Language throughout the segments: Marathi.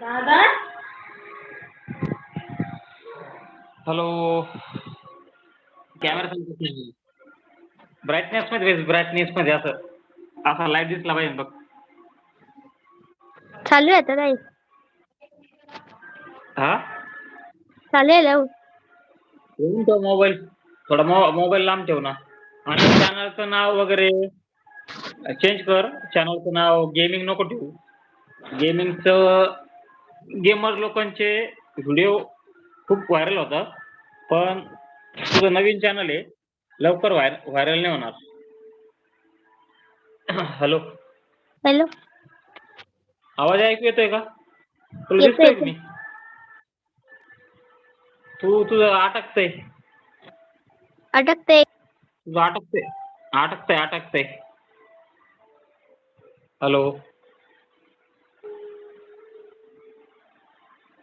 दादा? हॅलो कॅमेरा ब्राईटनेस मध्ये ब्राईटनेस मध्ये असं. असा लाइट दिसला पाहिजे बघ. चालू आहे ताई. हा? चालू आहे लावून ठेवून ठेव मोबाईल थोडा मो मोबाईल लांब ठेव ना. आणि चॅनलचं नाव वगैरे चेंज कर. चॅनलचं नाव गेमिंग नको ठेवू. गेमिंगचं गेमर लोकांचे व्हिडिओ खूप व्हायरल होतात. पण तुझं नवीन चॅनल आहे लवकर व्हाय व्हायरल नाही होणार. हॅलो हॅलो आवाज ऐकू येतोय का? तुला दिसतोय मी? तू तुझं अटकतंय. अटकते तुझं अटकतंय. अटकतंय अटकतंय. हॅलो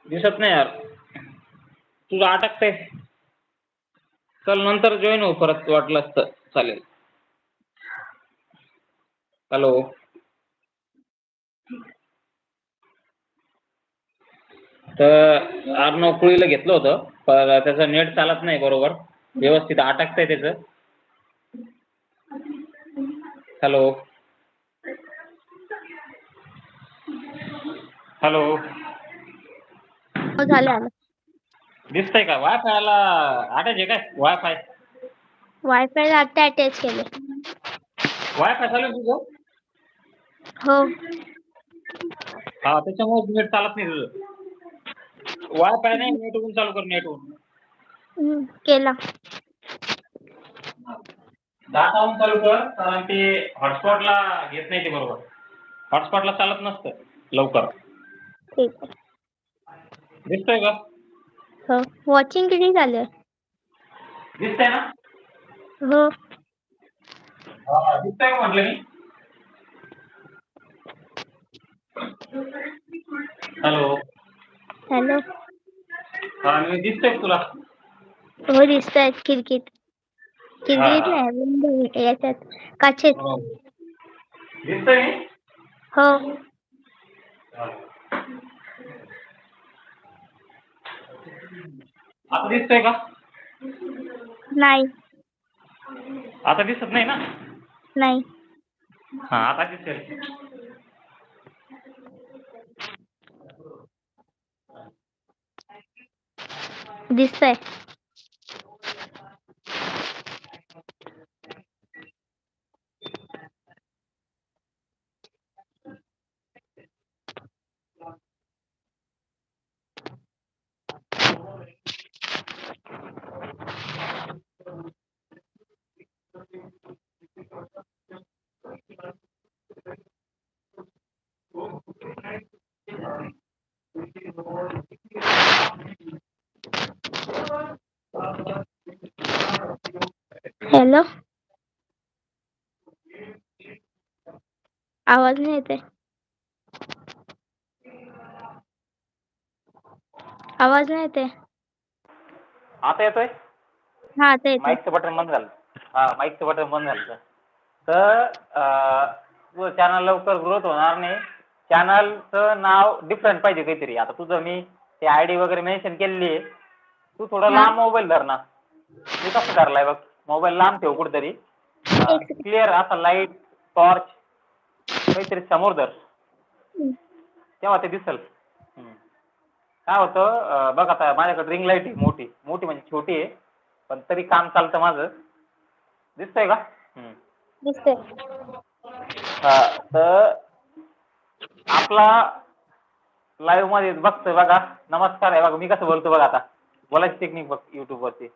दिसत नाही यार. तुझं अटकतंय. चल नंतर जॉईन हो परत वाटलं तर चालेल. हॅलो तर अर्णव कुळीला घेतलं होतं पण त्याचं नेट चालत नाही बरोबर. व्यवस्थित अटकतंय त्याचं. हॅलो हॅलो हो झालं आलं दिसतंय का? वायफायला अटॅच आहे काय? वायफाय? वायफाय आता अटॅच केले वायफाय चालू आहे तुझं? हो. हा त्याच्यामुळे नेट चालत नाही तुझं. वायफाय नाही नेटवरून चालू कर नेटवरून हम्म, केला. डाटा ऑन चालू कर कारण ते हॉटस्पॉटला घेत नाही ते बरोबर. हॉटस्पॉटला चालत नसतं लवकर. ठीक आहे. दिसतंय का? हो. वॉचिंग किती झालं दिसतंय ना? हो. हा दिसतंय का म्हटलं मी? हॅलो. हॅलो. हा मी दिसतोय का तुला? हो दिसत आहेत खिडकीत खिडकीत नाही window याच्यात काचेत. हो. दिसतोय मी? हो. आता दिसतोय का? नाही. आता दिसत नाही ना? नाही. हा आता दिसेल. दिसतंय. हॅलो? आवाज नाही येते आवाज नाही येते आता येतोय? हा आता येते माईकचं बटन बंद झालं. हा माईकचं बटन बंद झालं. तर चॅनल लवकर ग्रोथ होणार नाही. चॅनलचं नाव डिफरंट पाहिजे काहीतरी. आता तुझं मी ते आय डी वगैरे मेन्शन केलेली आहे तू थोडा. लांब मोबाईल धर ना. मी कसं धरलाय बघ? मोबाईल लांब ठेव कुठेतरी. क्लिअर असा लाइट टॉर्च काहीतरी समोर धर. तेव्हा ते दिसल. काय होतं बघ आता माझ्याकडे रिंग लाइट आहे मोठी. मोठी म्हणजे छोटी आहे पण तरी काम चालतं माझं. दिसतंय का? हा तर आपला लाईव्हमध्ये बघतोय बघा. नमस्कार आहे बघा. मी कसं बोलतो बघा आता. बोलायची टेक्निक बघ YouTube वरती.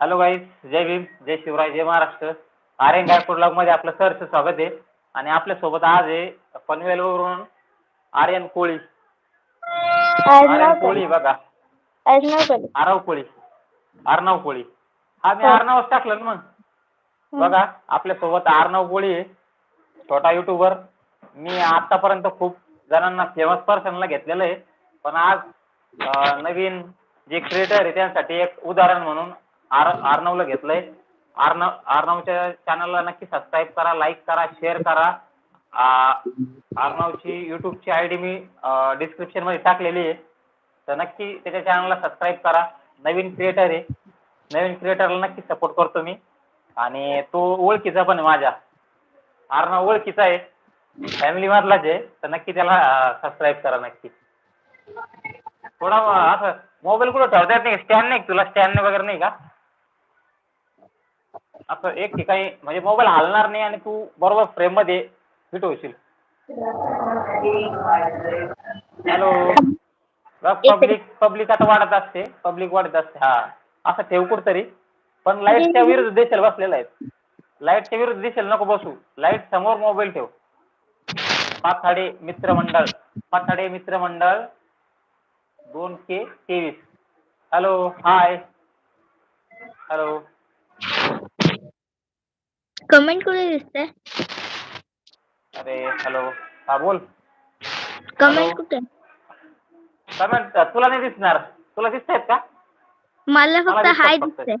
हॅलो गाईज जय भीम जय शिवराय जय महाराष्ट्र. आर्यन गायकवाड ब्लॉगमध्ये आपलं सरचं स्वागत आहे. आणि आपल्यासोबत आज आहे पनवेलवरून आर्यन कोळी. आर्यन कोळी. बघा. आरव कोळी. अर्णव कोळी. हा मी हो. अर्णवच टाकलं ना मग. बघा आपल्यासोबत अर्णव कोळी आहे. छोटा युट्यूबर मी आतापर्यंत खूप जणांना फेमस पर्सनला घेतलेलं आहे. पण आज नवीन जे क्रिएटर आहे त्यांसाठी एक उदाहरण म्हणून आर अर्णवला घेतलंय. अर्णव अर्णवच्या चॅनलला नक्की सबस्क्राईब करा लाईक करा शेअर करा. अर्णवची युट्यूबची आय डी मी डिस्क्रिप्शनमध्ये टाकलेली आहे. तर नक्की त्याच्या चॅनलला सबस्क्राईब करा. नवीन क्रिएटर आहे. नवीन क्रिएटरला नक्की सपोर्ट करतो मी. आणि तो ओळखीचा पण आहे माझ्या. आर्नव ओळखीचा आहे. फॅमिली मधलाच आहे. तर नक्की त्याला सबस्क्राईब करा नक्की. थोडा असं मोबाईल कुठं ठेवता येत नाही? स्टँड नाही तुला? स्टँड वगैरे नाही का? असं एक ठिकाणी म्हणजे मोबाईल हलणार नाही आणि तू बरोबर फ्रेममध्ये फिट होशील. हॅलो पब्लिक पब्लिक आता वाढत असते. पब्लिक वाढत असते. हा. असं ठेव कुठतरी. पण लाईटच्या विरुद्ध दिशेला बसलेला आहे. लाईटच्या विरुद्ध दिशेला नको बसू. लाइट समोर मोबाईल ठेव. पाथाडे मित्रमंडळ. पाथाडे मित्रमंडळ दोन के तेवीस. हॅलो हाय हॅलो कमेंट कुठे दिसतंय. अरे हॅलो हा बोल. कमेंट कुठे? कमेंट तुला नाही दिसणार. तुला दिसतायत का? मला मला फक्त दिसतात हाय फक्त. दिसतंय.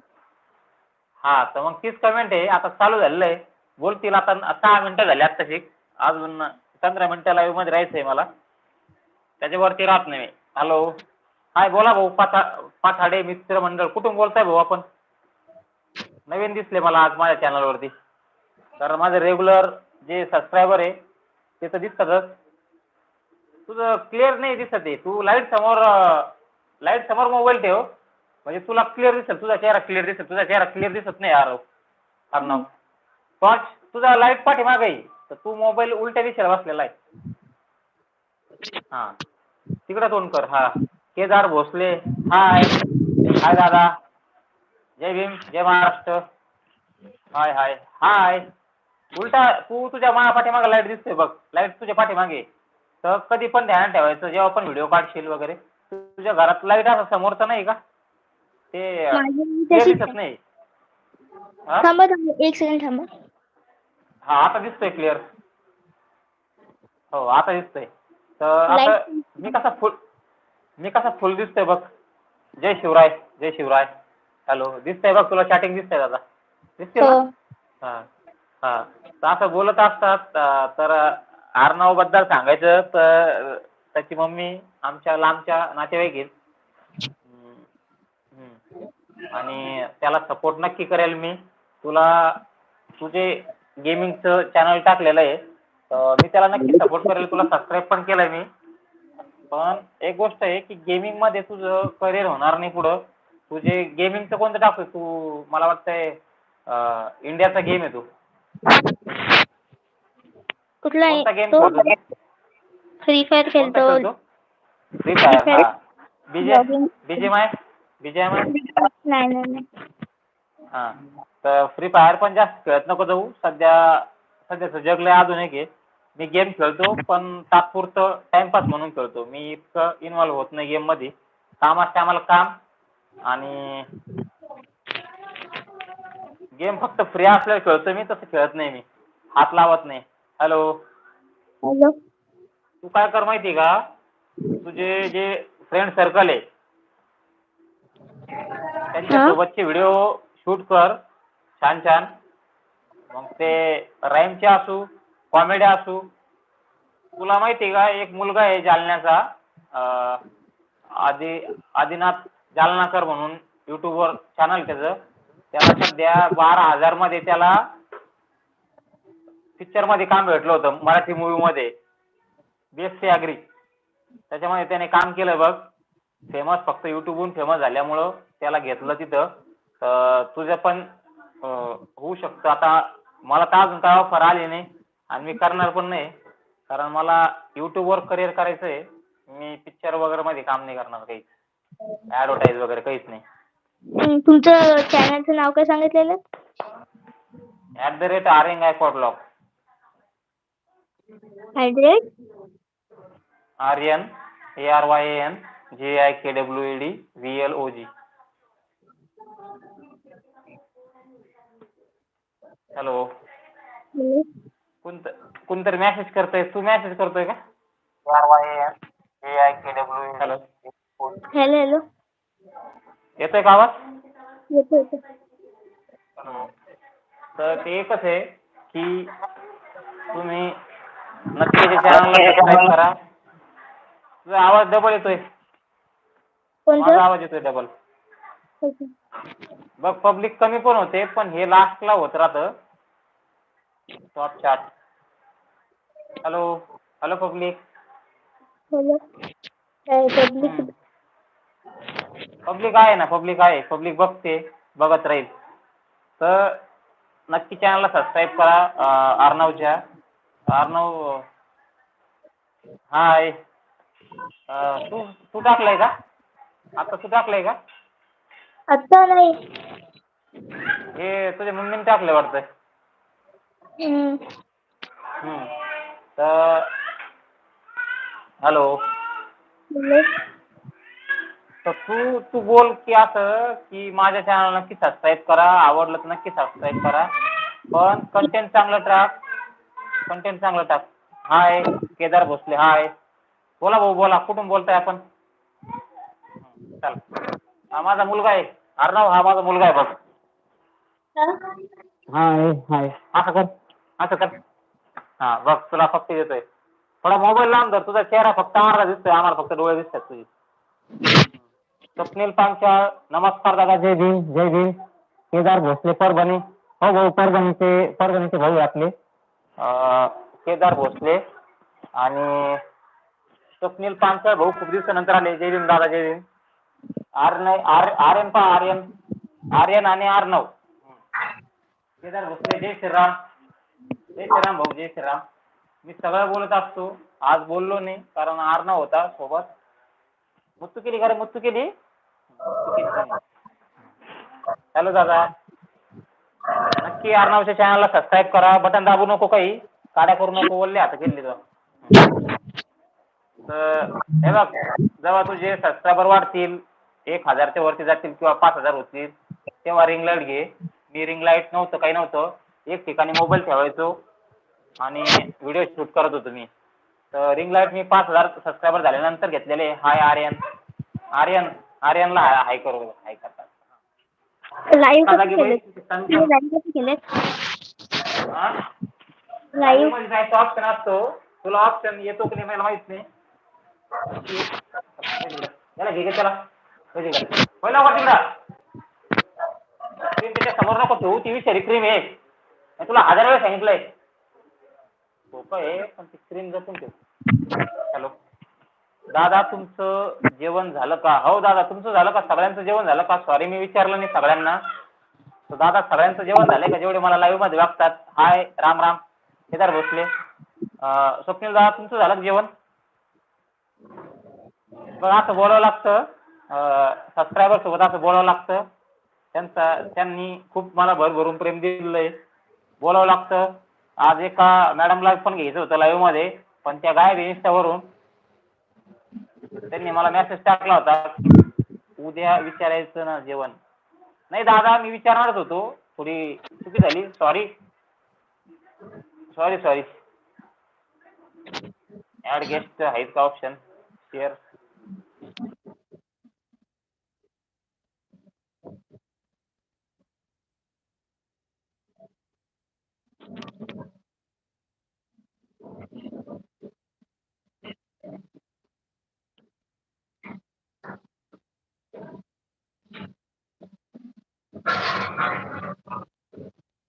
हा तर मग तीच कमेंट आहे. आता चालू झालेलं आहे. बोलतील आता सहा मिनिटं झाली आत्ताशी. अजून पंधरा मिनिटं लाईव्हमध्ये राहायचं आहे मला. त्याच्यावरती राहत नाही हॅलो हाय बोला भाऊ. पाथा पाथाडे मित्र मंडळ. कुठून बोलताय भाऊ आपण? नवीन दिसले मला आज माझ्या चॅनलवरती तर माझं रेग्युलर जे सबस्क्रायबर आहे ते तर दिसतातच. तुझं क्लिअर नाही दिसत आहे. तू लाइट समोर लाइट समोर मोबाईल ठेव. म्हणजे तुला क्लिअर दिसेल. तुझा चेहरा क्लिअर दिसेल. तुझा चेहरा क्लिअर दिसत नाही यार अर्णव पाच तुझा लाइट पाठीमागे आहे. तर तू मोबाईल उलट्या दिशेला बसलेला आहे. हा. तिकडे तोंड कर. हा. केदार भोसले. हाय हाय दादा. जय भीम. जय महाराष्ट्र. हाय हाय. हाय. उलटा तू तुझ्या मा पाठीमागे लाइट दिसते बघ. लाइट तुझ्या पाठीमागे. तर कधी पण ध्यान ठेवायचं जेव्हा पण व्हिडिओ काढशील वगैरे. तुझ्या घरात लाइट असं समोरचं नाही का? ते दिसत नाही. हा? थांबा थांबा एक सेकंड थांबा हा. आता दिसतोय क्लिअर हो आता दिसतोय. तर आता Light- मी कसा फुल मी कसा फुल दिसतोय बघ. जय शिवराय जय शिवराय. हॅलो दिसतंय बघ तुला चॅटिंग दिसतंय दादा. दिसते हो. हा. हा. तर असं बोलत असतात तर अर्णवबद्दल सांगायचं तर त्याची मम्मी आमच्या लांबच्या नातेवाईक आहेत. आणि त्याला सपोर्ट नक्की करेल मी. तुला तुझे गेमिंगचं चॅनल टाकलेलं आहे. तर मी त्याला नक्की सपोर्ट करेल. तुला सबस्क्राईब पण केलंय मी. पण एक गोष्ट आहे की गेमिंगमध्ये तुझं करिअर होणार नाही पुढं. तुझे गेमिंगचं कोणतं टाकतोय तू मला वाटतंय इंडियाचा गेम आहे तू. कुठला कोणता आहे गेम तो? खेळतो फ्री फायर कोणता खेळतो. खेळतो? फ्री फायर हा. बीजे Logging. बीजेमाय बीजेमाय नाही नाही नाही. हां. तर फ्री फायर पण जास्त खेळत नको जाऊ. सध्या सध्याचं जग लय आधुनिक आहे. मी गेम खेळतो पण तात्पुरतं टाइमपास म्हणून खेळतो. मी इतकं इन्व्हॉल्व होत नाही गेममध्ये काम असते आम्हाला काम आणि गेम फक्त फ्री असल्यावर खेळतो मी तसं खेळत नाही मी. हात लावत नाही. हॅलो हॅलो तू काय कर माहिती का? तुझे जे फ्रेंड सर्कल आहे त्यांच्यासोबतचे व्हिडिओ शूट कर. छान छान. मग ते राईमचे असू कॉमेडी असू. तुला माहिती आहे का? एक मुलगा आहे जालन्याचा. अं, आदि आदिनाथ जालनाकर म्हणून यूट्यूबवर चॅनल त्याचं. त्याला सध्या बारा हजारमध्ये त्याला पिक्चरमध्ये काम भेटलं होतं मराठी मूवी मध्ये. बीएससी अग्री त्याच्यामध्ये त्याने काम केलं बघ. फेमस फक्त युट्यूबहून फेमस झाल्यामुळं त्याला घेतलं तिथं. तर तुझं पण होऊ शकतं. आता मला तर अजून काय ऑफर आली नाही आणि मी करणार पण नाही. कारण मला युट्यूबवर करिअर करायचं आहे मी पिक्चर वगैरे मध्ये काम नाही करणार काहीच. ऍडव्हर्टाईज वगैरे काहीच नाही. तुमचं चॅनलचं नाव काय सांगितलेलं? At the rate R N Gaikwad blog address R N A R Y N J I K W A D V L O G hello कोणतं कोणतरी मेसेज करतोय? तू मेसेज करतोय का? R Y N J I K W hello hello hello येतोय का आवाज. तर ते एकच आहे की तुम्ही नक्की त्याच्या चॅनलला सबस्क्राईब करा. तुझा आवाज डबल येतोय. माझा आवाज येतोय डबल बघ पब्लिक कमी पण होते पण हे लास्टला होत राहतं. Top chart hello hello public hello public public आहे ना पब्लिक आहे. पब्लिक बघते बघत राहील. तर नक्की चॅनलला सबस्क्राईब करा अर्णवच्या. अर्णव हाय अं, तू तू टाकलंय का? आता तू टाकलंय का? आता नाही. हे तुझ्या मम्मीने टाकलंय वाटतं. हम्म. हम्म. तर हॅलो. हॅलो. तर तू तू बोल की असं की माझ्या चॅनल नक्की सबस्क्राईब करा. आवडलं तर नक्की सबस्क्राईब करा. पण कंटेंट चांगलं टाक. कंटेंट चांगलं टाक. हाय केदार भोसले हाय. बोला भाऊ बोला. कुठून बोलताय आपण? हं, चल. हा माझा मुलगा आहे. अर्णव हा माझा मुलगा आहे बघ. हाय हाय. असं कर. असं कर. हा बघ तुला फक्त येतोय. थोडा मोबाईल लांब धर. तुझा चेहरा फक्त आम्हाला दिसतोय. आम्हाला फक्त डोळे दिसतात तुझे. स्वप्नील पांचाळ नमस्कार दादा जय भीम जय भीम. केदार भोसले परभणी. हो भाऊ परभणीचे परभणीचे भाऊ आपले. केदार भोसले आणि स्वप्नील पांचाळ भाऊ खूप दिवसानंतर आले. जय भीम दादा जय भीम. आर्न आर आर्यन पा आर्यन आर्यन आणि आर्नव. केदार भोसले जय श्रीराम. जय श्रीराम भाऊ जय श्रीराम. मी सगळं बोलत असतो. आज बोललो नाही कारण आर्नव होता सोबत. मुत्तू केली का रे मुत्तू केली हॅलो दादा. नक्की अर्णवच्या चॅनलला सबस्क्राईब करा. बटन दाबू नको काही. काड्या करू नको. बोलले आता केली तर. तर हे बघ जेव्हा तुझे सबस्क्रायबर वाढतील एक हजारच्या वरती जातील किंवा पाच हजार होतील तेव्हा रिंग लाइट घे. मी रिंग लाइट नव्हतं काही नव्हतं. एक ठिकाणी मोबाईल ठेवायचो आणि व्हिडिओ शूट करत होतो मी. तर रिंग लाइट मी पाच हजार सबस्क्रायबर झाल्यानंतर घेतलेले. हाय आर्यन आर्यन आर्यनला हाय करू हाय करतात. लाईव्ह लाईव्ह मध्ये जायचा ऑप्शन असतो? तुला ऑप्शन येतो की नाही मला माहित नाही. घे त्याला. घे. होय ना वर तिकडं. क्रीम त्याच्या समोर नको ठेवू ती विषारी क्रीम आहे. मी तुला हज़ार वेळा सांगितलंय. सोपं आहे पण ती क्रीम जपून ठेव. हॅलो. दादा तुमचं जेवण झालं का? हो दादा तुमचं झालं का? सगळ्यांचं जेवण झालं का? सॉरी मी विचारलं नाही सगळ्यांना. तर दादा सगळ्यांचं जेवण झालंय का? जेवढे मला लाईव्हमध्ये वागतात. हाय राम राम. केदार भोसले. अं, स्वप्नील दादा तुमचं झालं का जेवण? बघ असं बोलावं लागतं. सबस्क्रायबर सोबत असं बोलावं लागतं. त्यांचा त्यांनी खूप मला भरभरून प्रेम दिलंय. बोलावं लागतं. आज एका मॅडमला पण घ्यायचं होतं लाईव्हमध्ये. पण त्या गायब आहे इंस्टावरून त्यांनी मला मेसेज टाकला होता उद्या विचारायचं ना जेवण. नाही दादा मी विचारणारच होतो. थोडी चुकी झाली. Sorry sorry sorry add guest आहेत का ऑप्शन शेअर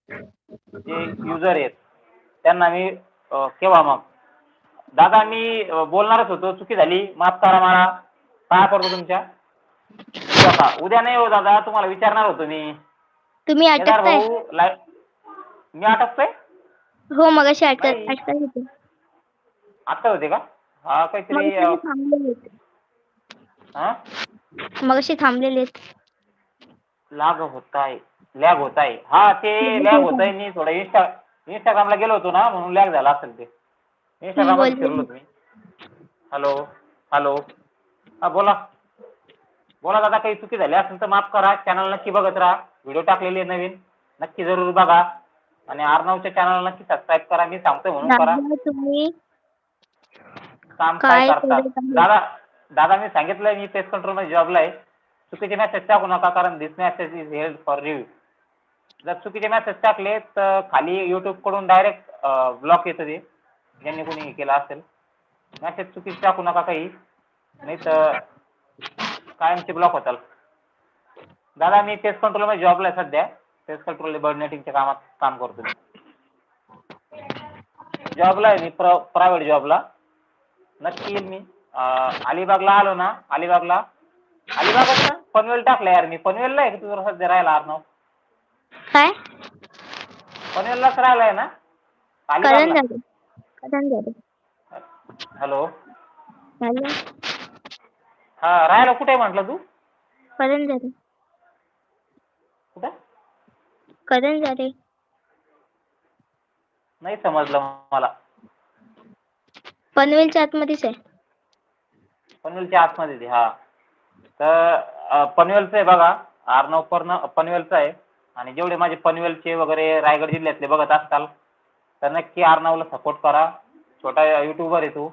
जे युजर आहेत त्यांना मी अं, केव्हा मग? दादा मी अं, बोलणारच होतो. चुकी झाली. माफ करा मला. काय करतो तुमच्या? उद्या नाही हो दादा. तुम्हाला विचारणार होतो मी. तुम्ही केदार अटकताय? भाऊ? लाय मी अटकतोय? हो मग अशी अटक नाही. अटकत होते. आता होते का? हा मग काहीतरी अं, थांबलेले हा? मग अशी थांबलेले लाग होत आहे लॅग होत आहे हा ते लॅग होत आहे. मी थोडं इंस्टा इंस्टाग्रामला गेलो होतो ना म्हणून लॅग झाला असेल ते. इंस्टाग्रामला बोलले. फिरलो तुम्ही हॅलो हॅलो हा बोला. बोला दादा काही चुकी झाली असेल तर माफ करा. चॅनल नक्की बघत राहा. व्हिडिओ टाकलेली आहे नवीन. नक्की जरूर बघा. आणि अर्णवच्या चॅनलला नक्की सबस्क्राईब करा. मी सांगतोय म्हणून करा. तुम्ही. काम काय करत? दादा दादा मी सांगितलंय मी पेस्ट कंट्रोलमध्ये जॉबला आहे. चुकीचे मेसेज टाकू नका कारण this message is held for review जर चुकीचे मेसेज टाकले तर खाली युट्यूबकडून डायरेक्ट ब्लॉक येतं ते. ज्यांनी कोणी हे केलं असेल. मेसेज चुकीचे टाकू नका काही. नाही तर कायमचे ब्लॉक होताल दादा मी टेस्ट कंट्रोलमध्ये जॉबला आहे सध्या. टेस्ट कंट्रोल बर्ड नेटिंगच्या कामात काम करतो जॉबला आहे मी प्रायव्हेट जॉबला नक्की येईल मी. अलिबागला आलो ना अलिबागला अलिबागच? पनवेल टाकलं यार मी. पनवेलला आहे का तुझं सध्या राहायला अर्णव? काय? पनवेललाच राहिलाय ना? अलिबागला? हॅलो? हॅलो? हा राहायला कुठे आहे म्हटलं तू? करंजाडे कुठं? करंजाडे नाही समजलं मला. पनवेलच्या आतमध्येच आहे. पनवेलच्या आतमध्ये ते हा. तर पनवेलचं आहे बघा. आर्नव पर्ण पनवेलचं आहे. आणि जेवढे माझे पनवेलचे वगैरे रायगड जिल्ह्यातले बघत असताल तर नक्की आर्नवला सपोर्ट करा. छोटा युट्यूबर आहे तू.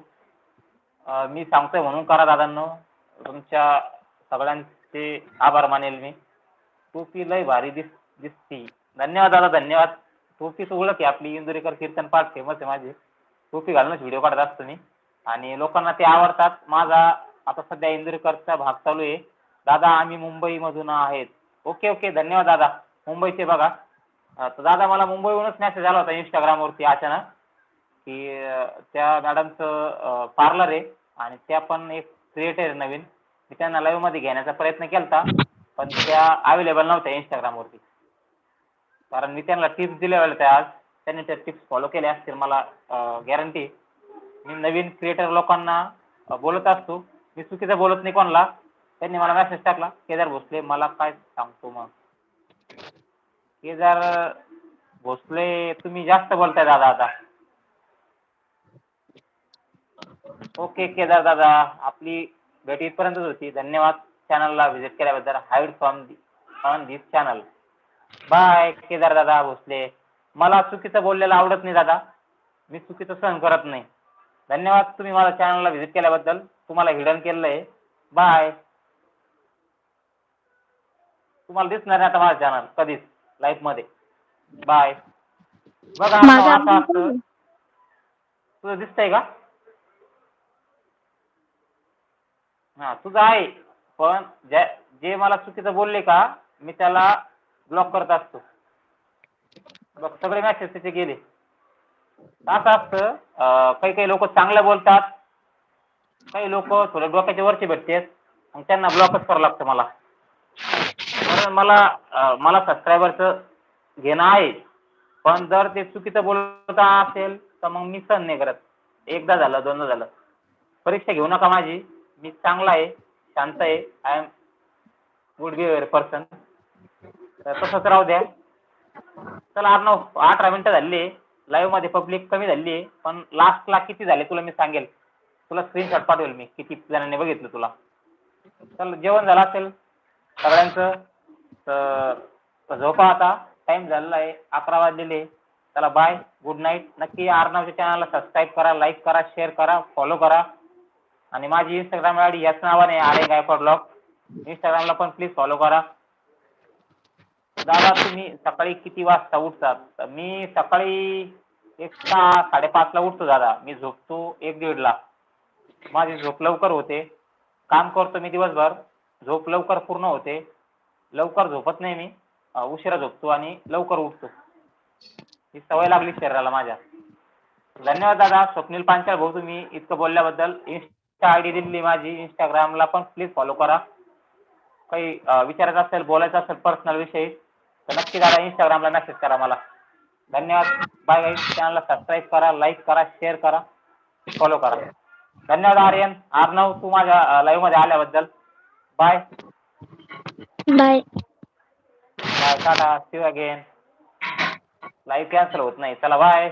मी सांगतोय म्हणून करा दादांनो. तुमच्या सगळ्यांचे आभार मानेल मी. टोपी लय भारी दिस दिसती. धन्यवाद दादा धन्यवाद. टोपीच ओळख आहे आपली. इंदुरेकर कीर्तन पाठ फेमस आहे माझी. टोपी घालूनच व्हिडिओ काढत असतो मी. आणि लोकांना ते आवडतात. माझा आता सध्या इंदुरीकरचा भाग चालू आहे. दादा आम्ही मुंबईमधून आहेत. Okay okay. धन्यवाद दादा. मुंबईचे बघा. तर दादा मला मुंबईहूनच मेसेज आला होता इंस्टाग्रामवरती अचानक की त्या मॅडमचं पार्लर आहे आणि त्या पण एक क्रिएटर आहे नवीन. मी त्यांना लाईव्हमध्ये घेण्याचा प्रयत्न केला होता पण त्या अवेलेबल नव्हत्या इंस्टाग्रामवरती कारण मी त्यांना टिप्स दिल्या होत्या आज. त्यांनी त्या टिप्स फॉलो केल्या असतील मला गॅरंटी मी नवीन क्रिएटर लोकांना बोलत असतो. मी चुकीचं बोलत नाही कोणाला. त्यांनी मला मेसेज टाकला केदार भोसले मला काय सांगतो मग? केदार भोसले तुम्ही जास्त बोलताय दादा आता. ओके केदार दादा आपली भेट इथपर्यंतच होती. धन्यवाद चॅनलला व्हिजिट केल्याबद्दल. Hide from on this channel. Bye Kedar दादा भोसले. मला चुकीचं बोललेलं आवडत नाही दादा. मी चुकीचं सहन करत नाही. धन्यवाद तुम्ही माझ्या चॅनलला व्हिजिट केल्याबद्दल. तुम्हाला हिडन केलेलं आहे बाय तुम्हाला दिसणार नाही आता माझं चॅनल कधीच लाईफमध्ये बाय बघा माझा असं आवाज असतं. येतोय? तुझं दिसतंय का? हा तुझं आहे. पण ज्या जे मला चुकीचं बोलले का मी त्याला ब्लॉक करत असतो. बघ सगळे मॅसेज त्याचे गेले. असं असतं काही काही लोक चांगलं बोलतात. काही लोक थोडे डोक्याच्या वरचे भेटतात. आणि त्यांना ब्लॉकच करावं लागतं मला. कारण मला अं, मला सबस्क्रायबरचं घेणं आहे. पण जर ते चुकीचं बोलत असेल तर मग मी सहन नाही करत. एकदा झालं दोनदा झालं. परीक्षा घेऊ नका माझी. मी चांगला आहे शांत आहे. I am good behaviour person तर तसंच राहू द्या. चला अर्णव अठरा मिनटं झाली. लाईव्हमध्ये पब्लिक कमी झाली. आहे पण लास्टला किती झाले तुला मी सांगेल. तुला स्क्रीनशॉट पाठवेल मी किती जणांनी बघितलं तुला. चल जेवण झालं असेल. सगळ्यांचं तर झोपा आता. टाइम झालेला आहे अकरा वाजलेले चला बाय गुड नाईट नक्की आरनावच्या चॅनलला सबस्क्राईब करा लाईक करा शेअर करा फॉलो करा. आणि माझी इंस्टाग्राम आय डी याच नावाने आर ए गायकवाड ब्लॉग इंस्टाग्रामला पण प्लीज फॉलो करा. दादा तुम्ही सकाळी किती वाजता उठतात? तर मी सकाळी एक सहा साडेपाचला उठतो दादा. मी झोपतो एक दीडला. माझी झोप लवकर होते. काम करतो मी दिवसभर. झोप लवकर पूर्ण होते. लवकर झोपत नाही मी. अं, उशिरा झोपतो आणि लवकर उठतो. ही सवय लागली शरीराला माझ्या. धन्यवाद दादा. स्वप्नील पांचाळ भाऊ तुम्ही इतकं बोलल्याबद्दल. इन्स्टा आय डी दिली माझी. इंस्टाग्रामला पण प्लीज फॉलो करा. काही अं, विचारायचं असेल बोलायचं असेल पर्सनल विषयी तर नक्की दादा इंस्टाग्रामला मेसेज करा मला. धन्यवाद. बाय बाय चॅनलला सबस्क्राईब करा लाईक करा शेअर करा. फॉलो करा. धन्यवाद आर्यन. अर्णव तू माझ्या लाईव्हमध्ये आल्याबद्दल. Bye bye bye tata. See again live cancel होत नाही. चला बाय